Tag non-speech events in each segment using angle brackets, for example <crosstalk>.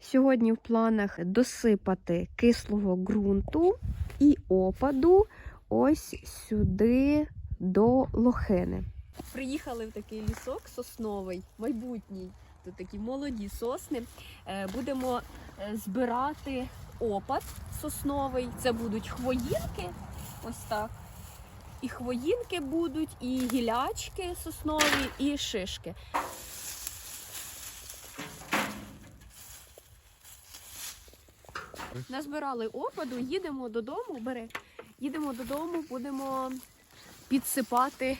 Сьогодні в планах досипати кислого ґрунту і опаду ось сюди до лохини. Приїхали в такий лісок сосновий, майбутній. Тут такі молоді сосни. Е, Будемо е, збирати опад сосновий. Це будуть хвоїнки, ось так. І хвоїнки будуть, і гілячки соснові, і шишки. Назбирали опаду, їдемо додому, бери. Їдемо додому, будемо підсипати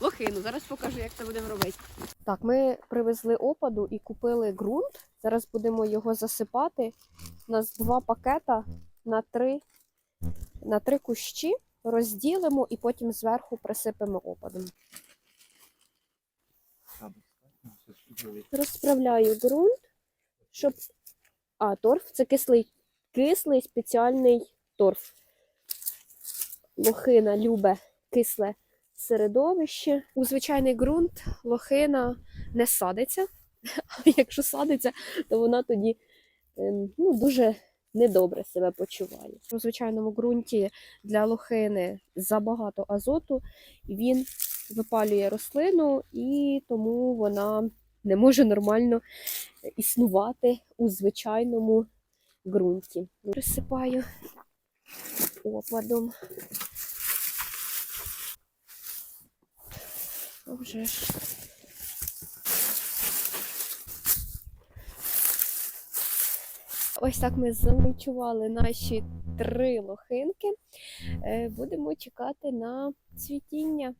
лохину. Зараз покажу, як це будемо робити. Так, ми привезли опаду і купили ґрунт. Зараз будемо його засипати. У нас два пакета на три, на три кущі. Розділимо і потім зверху присипемо опадом. Розправляю ґрунт, щоб. А, торф це кислий, кислий спеціальний торф. Лохина любе кисле середовище. У звичайний ґрунт лохина не садиться. <laughs> А якщо садиться, то вона тоді ем, ну, дуже недобре себе почуває. У звичайному ґрунті для лохини забагато азоту, він випалює рослину, і тому вона не може нормально існувати у звичайному ґрунті. Присипаю опадом. Вже ж. Ось так ми замульчували наші три лохинки. Е, Будемо чекати на цвітіння.